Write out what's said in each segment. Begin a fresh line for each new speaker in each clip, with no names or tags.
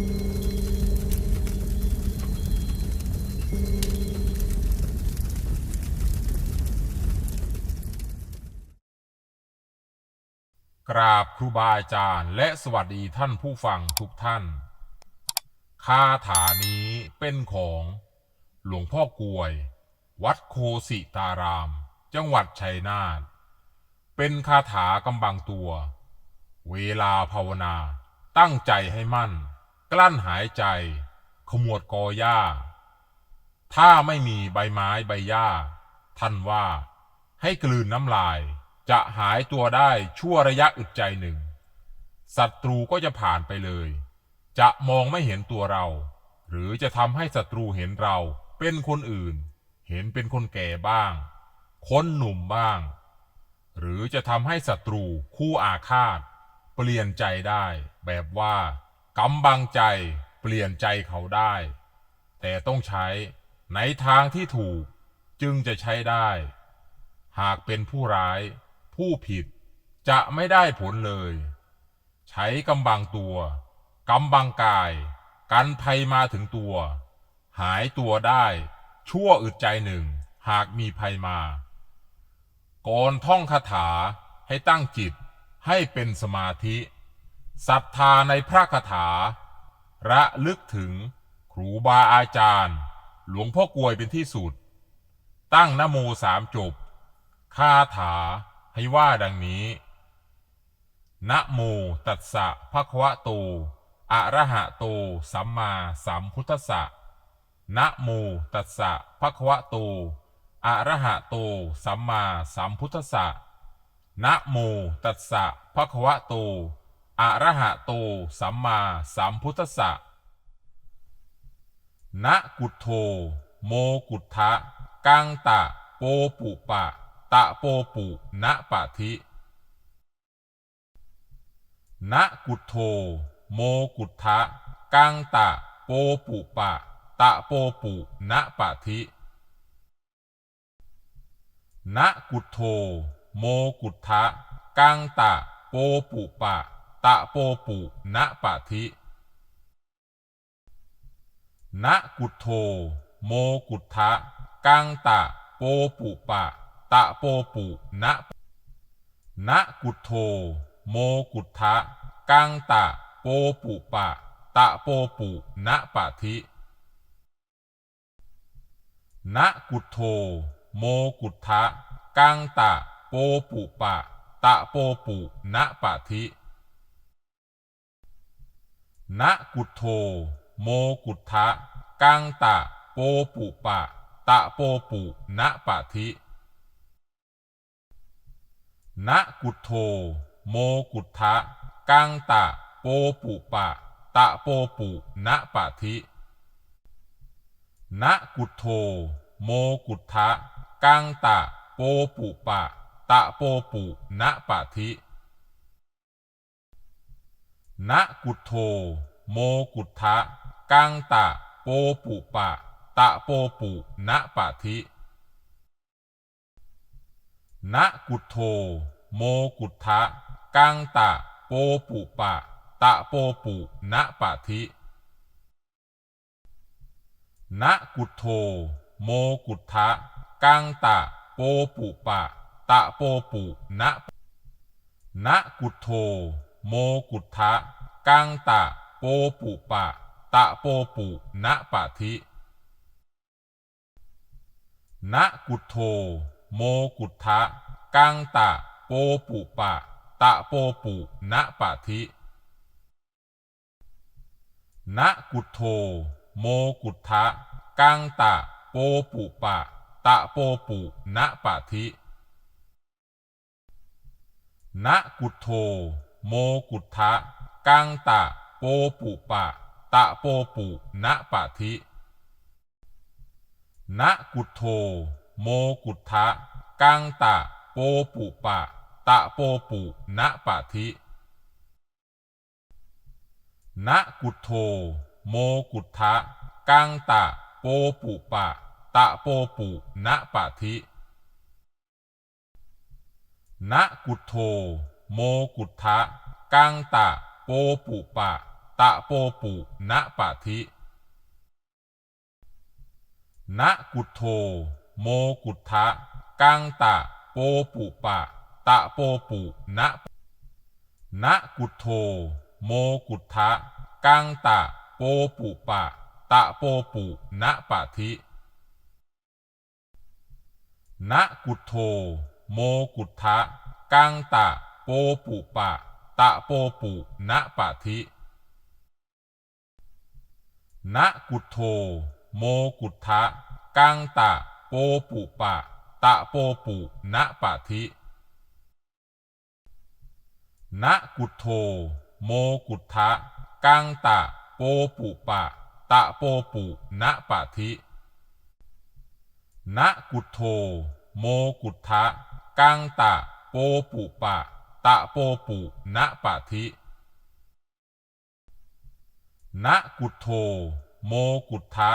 กราบครูบาอาจารย์และสวัสดีท่านผู้ฟังทุกท่าน คาถานี้เป็นของหลวงพ่อกลวย วัดโคสิตาราม จังหวัดชัยนาท เป็นคาถากำบังตัว เวลาภาวนาตั้งใจให้มั่น กลั้นหายใจ ขมวดกอหญ้า ถ้าไม่มีใบไม้ใบหญ้า ท่านว่า ให้กลืนน้ำลาย จะหายตัวได้ชั่วระยะอึดใจหนึ่ง ศัตรูก็จะผ่านไปเลย จะมองไม่เห็นตัวเรา หรือจะทำให้ศัตรูเห็นเราเป็นคนอื่น เห็นเป็นคนแก่บ้าง คนหนุ่มบ้าง หรือจะทำให้ศัตรูคู่อาฆาต เปลี่ยนใจได้แบบว่า กำบังใจเปลี่ยนใจเขาได้ แต่ต้องใช้ในทางที่ถูกจึงจะใช้ได้ หากเป็นผู้ร้าย ผู้ผิดจะไม่ได้ผลเลย ใช้กำบังตัวกำบังกาย กันภัยมาถึงตัว หายตัวได้ ชั่วอึดใจหนึ่งหากมีภัยมาก่อนท่องคาถาให้ตั้งจิตให้เป็นสมาธิ ศรัทธาในพระคาถา ระลึกถึงครูบาอาจารย์ หลวงพ่อกลวยเป็นที่สุด ตั้งนโมสามจบ คาถาให้ว่าดังนี้ นะโมตัสสะภะคะวะโต อะระหะโต สัมมาสัมพุทธัสสะนะโมตัสสะภะคะวะโต อะระหะโต สัมมาสัมพุทธัสสะนะโมตัสสะภะคะวะโต อะระหะโต สัมมาสัมพุทธะนะกุฏโธโมกุฏทะกังตะ โปปุปะ ตะโปปุณปะทินะกุฏโธโมกุฏทะกังตะ โปปุปะ ตะโปปุณปะทินะกุฏโธโมกุฏทะกังตะ โปปุปะ ตะโปปุณปะทินะกุฏโธโมกุฏทะกังตะโปปุปะ ตะโปปุณนะกุฏโธโมกุฏทะกังตะโปปุปะ ตะโปปุณปะทินะกุฏโธโมกุฏทะกังตะโปปุปะ ตะโปปุณปะทิ นะกุโธโมกุฏทะกังตะ โปปุปะ ตะโปปุณปะทินะกุโธโมกุฏทะกังตะ โปปุปะ ตะโปปุณปะทินะกุโธโมกุฏทะกังตะ โปปุปะ ตะโปปุณปะทิ นะกุฏโธโมกุฏทะกังตะ โปปุปะ ตะโปปุณปะทินะกุฏโธโมกุฏทะกังตะ โปปุปะ ตะโปปุณปะทินะกุฏโธโมกุฏทะกังตะ โปปุปะ ตะโปปุณนะกุฏโธ โมกุฏทะกังตะ โปปุปะ ตะโปปุณปะทินะกุฏโธ โมกุฏทะกังตะ โปปุปะ ตะโปปุณปะทินะกุฏโธ โมกุฏทะกังตะ โปปุปะ ตะโปปุณปะทินะกุฏโธ โมกุฏทะกังตะ โปปุปะ ตะโปปุณปะทินะกุฏโธ โมกุฏทะกังตะ โปปุปะ ตะโปปุณปะทินะกุฏโธ โมกุฏทะกังตะ โปปุปะ ตะโปปุณปะทินะกุฏโธ โมกุฏทะ กังตะ โปปุปะ ตะโปปุณปะทิณกุทโธ โมกุทะ กังตะ โปปุปะ ตะโปปุณณกุโธ โมกุทะ กังตะ โปปุปะ ตะโปปุณปะทิณกุทโธ โมกุทะ กังตะ โปปุปะ ตะโปปุณปะทิณกุทโธโมกุทะกังตะ โปปุปะ ตะโปปุณปะทิณกุทโธโมกุทะกังตะ โปปุปะ ตะโปปุณปะทิณกุทโธโมกุทะกังตะ โปปุปะ ตะโปปุณปะทิณกุทโธโมกุทะ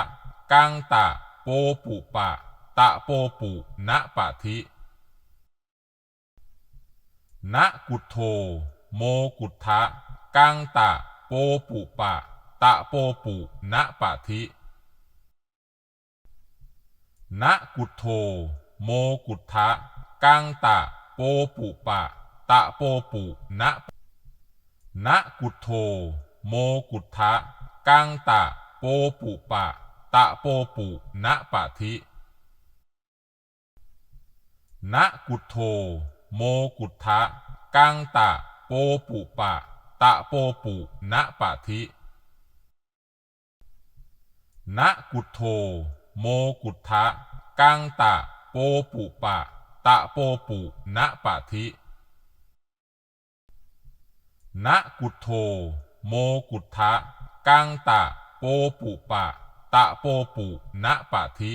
กังตะโปปุปะ ตะโปปุณปะทิณกุทโธโมกุทะกังตะโปปุปะ ตะโปปุณปะทิณกุทโธโมกุทะกังตะโปปุปะ ตะโปปุณณกุทโธโมกุทะกังตะโปปุปะ ตะโปปุณปะทิณกุทโธโมกุทะกังตะโปปุปะ ตะโปปุณปะทิณกุทโธโมกุทะกังตะโปปุปะ ตะโปปุณปะทิ นะกุทโธโมกุทธะกังตะ โปปุปะ ตะโปปุณปะทิ